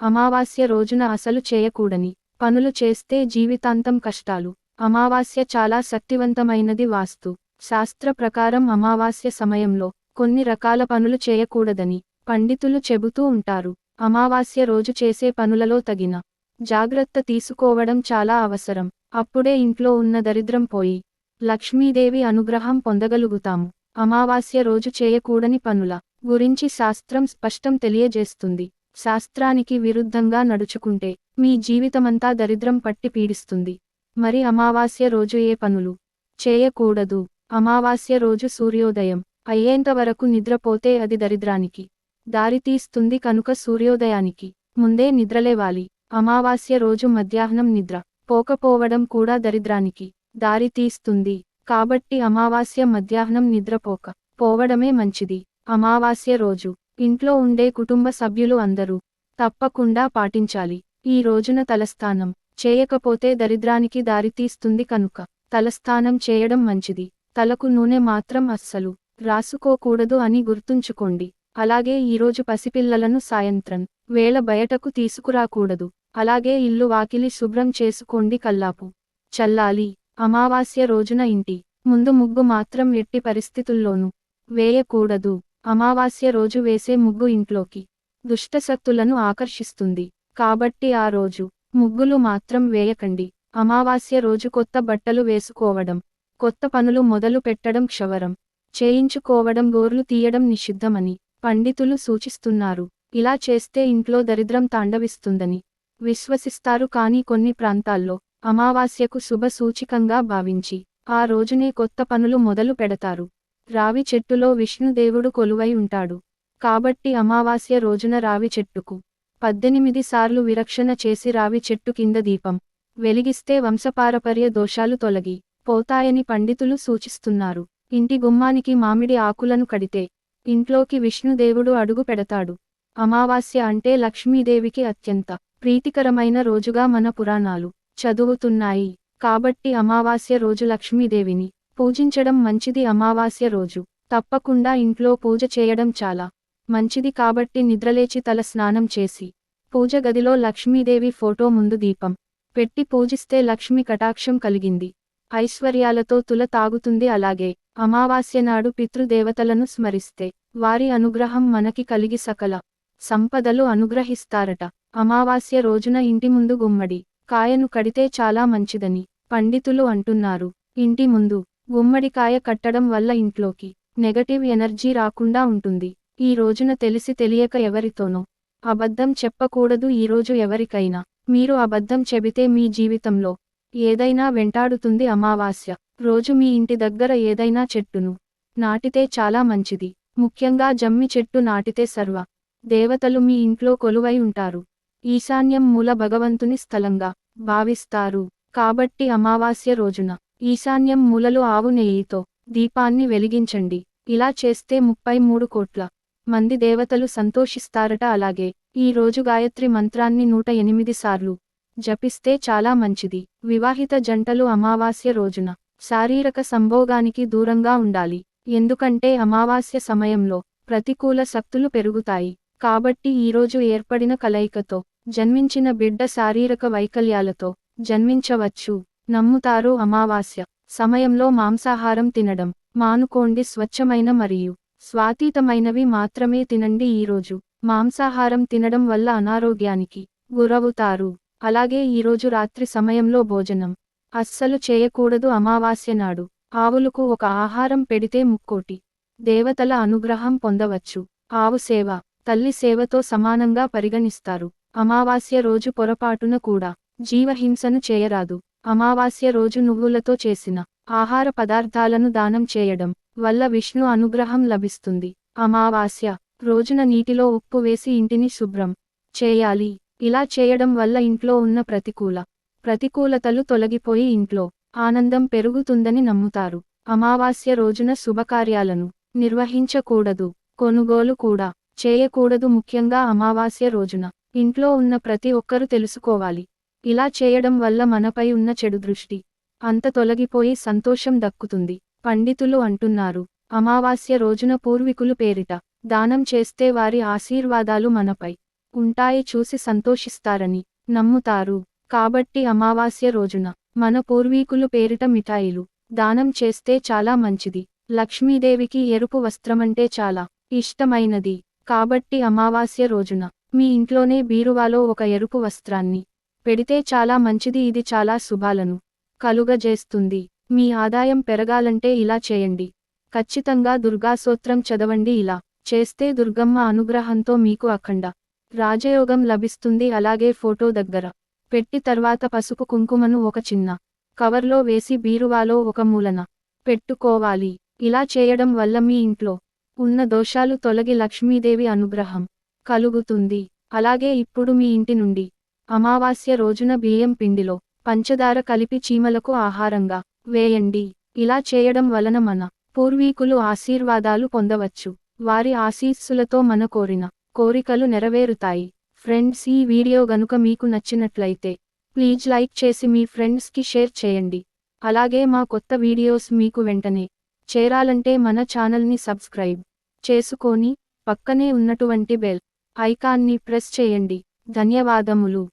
అమావాస్య రోజున అసలు చేయకూడని పనులు చేస్తే జీవితాంతం కష్టాలు. అమావాస్య చాలా శక్తివంతమైనది వాస్తు. శాస్త్ర ప్రకారం అమావాస్య సమయంలో కొన్ని రకాల పనులు చేయకూడదని పండితులు చెబుతూ ఉంటారు. అమావాస్య రోజు చేసే పనులలో తగిన జాగ్రత్త తీసుకోవడం చాలా అవసరం. అప్పుడే ఇంట్లో ఉన్న దరిద్రం పోయి లక్ష్మీదేవి అనుగ్రహం పొందగలుగుతాము. అమావాస్య రోజు చేయకూడని పనుల గురించి శాస్త్రం స్పష్టం తెలియజేస్తుంది. శాస్త్రానికి విరుద్ధంగా నడుచుకుంటే మీ జీవితమంతా దరిద్రం పట్టి పీడిస్తుంది. మరి అమావాస్య రోజు ఏ పనులు? చేయకూడదు. అమావాస్య రోజు సూర్యోదయం. అయ్యేంత వరకు నిద్రపోతే అది దరిద్రానికి. దారితీస్తుంది కనుక సూర్యోదయానికి. ముందే నిద్రలేవాలి. అమావాస్య రోజు మధ్యాహ్నం నిద్ర. పోకపోవడం కూడా దరిద్రానికి. దారితీస్తుంది కాబట్టి అమావాస్య మధ్యాహ్నం నిద్రపోక. పోవడమే మంచిది. అమావాస్య రోజు. ఇంట్లో ఉండే కుటుంబ సభ్యులు అందరూ తప్పకుండా పాటించాలి. ఈ రోజున తలస్థానం చేయకపోతే దరిద్రానికి దారితీస్తుంది కనుక తలస్థానం చేయడం మంచిది. తలకు నూనె మాత్రం అస్సలు రాసుకోకూడదు అని గుర్తుంచుకోండి. అలాగే ఈరోజు పసిపిల్లలను సాయంత్రం వేళ బయటకు తీసుకురాకూడదు. అలాగే ఇల్లు వాకిలి శుభ్రం చేసుకోండి కల్లాపు. చల్లాలి. అమావాస్య రోజున ఇంటి ముందు ముగ్గు మాత్రం ఎట్టి పరిస్థితుల్లోనూ వేయకూడదు. అమావాస్య రోజు వేసే ముగ్గు ఇంట్లోకి. దుష్టశక్తులను ఆకర్షిస్తుంది. కాబట్టి ఆ రోజు ముగ్గులు మాత్రం వేయకండి. అమావాస్య రోజు కొత్త బట్టలు వేసుకోవడం కొత్త పనులు మొదలు పెట్టడం క్షవరం. చేయించుకోవడం గోర్లు తీయడం నిషిద్ధమని పండితులు సూచిస్తున్నారు. ఇలా చేస్తే ఇంట్లో దరిద్రం తాండవిస్తుందని విశ్వసిస్తారు. కానీ కొన్ని ప్రాంతాల్లో అమావాస్యకు శుభ సూచికంగా భావించి ఆ రోజునే కొత్త పనులు మొదలు పెడతారు. రావి చెట్టులో విష్ణుదేవుడు కొలువై ఉంటాడు. కాబట్టి అమావాస్య రోజున రావి చెట్టుకు పద్దెనిమిది సార్లు విరక్షణ చేసి రావి చెట్టు కింద దీపం వెలిగిస్తే వంశపారపర్య దోషాలు తొలగి పోతాయని పండితులు సూచిస్తున్నారు. ఇంటి గుమ్మానికి మామిడి ఆకులను కడితే ఇంట్లోకి విష్ణుదేవుడు అడుగు పెడతాడు. అమావాస్య అంటే లక్ష్మీదేవికి అత్యంత ప్రీతికరమైన రోజుగా మన పురాణాలు చదువుతున్నాయి. కాబట్టి అమావాస్య రోజు లక్ష్మీదేవిని పూజించడం మంచిది అమావాస్య రోజు. తప్పకుండా ఇంట్లో పూజ చేయడం చాలా మంచిది కాబట్టి నిద్రలేచి తల స్నానం చేసి పూజ గదిలో లక్ష్మీదేవి ఫోటో ముందు దీపం పెట్టి పూజిస్తే లక్ష్మి కటాక్షం కలిగింది. ఐశ్వర్యాలతో తుల తాగుతుంది అలాగే అమావాస్య నాడు పితృదేవతలను స్మరిస్తే వారి అనుగ్రహం మనకి కలిగి సకల సంపదలు అనుగ్రహిస్తారట. అమావాస్య రోజున ఇంటి ముందు గుమ్మడి కాయను కడితే చాలా మంచిదని పండితులు అంటున్నారు. ఇంటి ముందు గుమ్మడికాయ కట్టడం వల్ల ఇంట్లోకి నెగటివ్ ఎనర్జీ రాకుండా ఉంటుంది. ఈ రోజున తెలిసి తెలియక ఎవరితోనో అబద్ధం చెప్పకూడదు. ఈరోజు ఎవరికైనా మీరు అబద్ధం చెబితే మీ జీవితంలో ఏదైనా వెంటాడుతుంది అమావాస్య రోజు మీ ఇంటి దగ్గర ఏదైనా చెట్టును నాటితే చాలా మంచిది. ముఖ్యంగా జమ్మి చెట్టు నాటితే సర్వ దేవతలు మీ ఇంట్లో కొలువై ఉంటారు. ఈశాన్యం మూల భగవంతుని స్థలంగా భావిస్తారు. కాబట్టి అమావాస్య రోజున ఈశాన్యం మూలలో ఆవు నెయ్యితో దీపాన్ని వెలిగించండి. ఇలా చేస్తే ముప్పై మూడు కోట్ల మంది దేవతలు సంతోషిస్తారట అలాగే. ఈ రోజు గాయత్రి మంత్రాన్ని నూట ఎనిమిది సార్లు జపిస్తే చాలా మంచిది. వివాహిత జంటలు అమావాస్య రోజున శారీరక సంభోగానికి దూరంగా ఉండాలి. ఎందుకంటే అమావాస్య సమయంలో ప్రతికూల శక్తులు పెరుగుతాయి. కాబట్టి ఈరోజు ఏర్పడిన కలయికతో జన్మించిన బిడ్డ శారీరక వైకల్యాలతో జన్మించవచ్చు. నమ్ముతారు అమావాస్య. సమయంలో మాంసాహారం తినడం. మానుకోండి స్వచ్ఛమైన మరియు స్వాతీతమైనవి మాత్రమే తినండి ఈరోజు మాంసాహారం తినడం వల్ల అనారోగ్యానికి గురవుతారు. అలాగే ఈరోజు రాత్రి సమయంలో భోజనం. అస్సలు చేయకూడదు అమావాస్య నాడు. ఆవులకు ఒక ఆహారం పెడితే ముక్కోటి. దేవతల అనుగ్రహం పొందవచ్చు. ఆవు సేవ. తల్లి సేవతో సమానంగా పరిగణిస్తారు. అమావాస్య రోజు పొరపాటున కూడా జీవహింసను చేయరాదు. అమావాస్య రోజు నువ్వులతో చేసిన ఆహార పదార్థాలను దానం చేయడం వల్ల విష్ణు అనుగ్రహం లభిస్తుంది. అమావాస్య రోజున నీటిలో ఉప్పు వేసి ఇంటిని శుభ్రం చేయాలి. ఇలా చేయడం వల్ల ఇంట్లో ఉన్న ప్రతికూల ప్రతికూలతలు తొలగిపోయి ఇంట్లో ఆనందం పెరుగుతుందని నమ్ముతారు. అమావాస్య రోజున శుభకార్యాలను నిర్వహించకూడదు కొనుగోలు కూడా చేయకూడదు. ముఖ్యంగా అమావాస్య రోజున ఇంట్లో ఉన్న ప్రతి ఒక్కరూ తెలుసుకోవాలి. ఇలా చేయడం వల్ల మనపై ఉన్న చెడు దృష్టి అంత తొలగిపోయి సంతోషం దక్కుతుంది. పండితులు అంటున్నారు అమావాస్య రోజున పూర్వీకులు పేరిట దానం చేస్తే వారి ఆశీర్వాదాలు మనపై ఉంటాయి చూసి సంతోషిస్తారని నమ్ముతారు. కాబట్టి అమావాస్య రోజున మన పూర్వీకులు పేరిట మిఠాయిలు దానం చేస్తే చాలా మంచిది. లక్ష్మీదేవికి ఎరుపు వస్త్రమంటే చాలా ఇష్టమైనది. కాబట్టి అమావాస్య రోజున మీ ఇంట్లోనే బీరువాలో ఒక ఎరుపు వస్త్రాన్ని పెడితే చాలా మంచిది ఇది చాలా శుభాలను కలుగజేస్తుంది. మీ ఆదాయం పెరగాలంటే ఇలా చేయండి. ఖచ్చితంగా దుర్గాసూత్రం చదవండి ఇలా. చేస్తే దుర్గమ్మ అనుగ్రహంతో మీకు అఖండ రాజయోగం లభిస్తుంది. అలాగే ఫోటో దగ్గర పెట్టి తర్వాత పసుపు కుంకుమను ఒక చిన్న కవర్లో వేసి బీరువాలో ఒక మూలన పెట్టుకోవాలి. ఇలా చేయడం వల్ల మీ ఇంట్లో ఉన్న దోషాలు తొలగి లక్ష్మీదేవి అనుగ్రహం కలుగుతుంది. అలాగే ఇప్పుడు మీ ఇంటి నుండి అమావాస్య రోజున బియ్యం పిండిలో పంచదార కలిపి చీమలకు ఆహారంగా వేయండి. ఇలా చేయడం వలన మన పూర్వీకులు ఆశీర్వాదాలు పొందవచ్చు. వారి ఆశీస్సులతో మన కోరిన కోరికలు నెరవేరుతాయి. ఫ్రెండ్స్ ఈ వీడియో గనుక మీకు నచ్చినట్లయితే ప్లీజ్ లైక్ చేసి మీ ఫ్రెండ్స్కి షేర్ చేయండి. అలాగే మా కొత్త వీడియోస్ మీకు వెంటనే చేరాలంటే మన ఛానల్ని సబ్స్క్రైబ్ చేసుకొని పక్కనే ఉన్నటువంటి బెల్ ఐకాన్ని ప్రెస్ చేయండి. ధన్యవాదములు.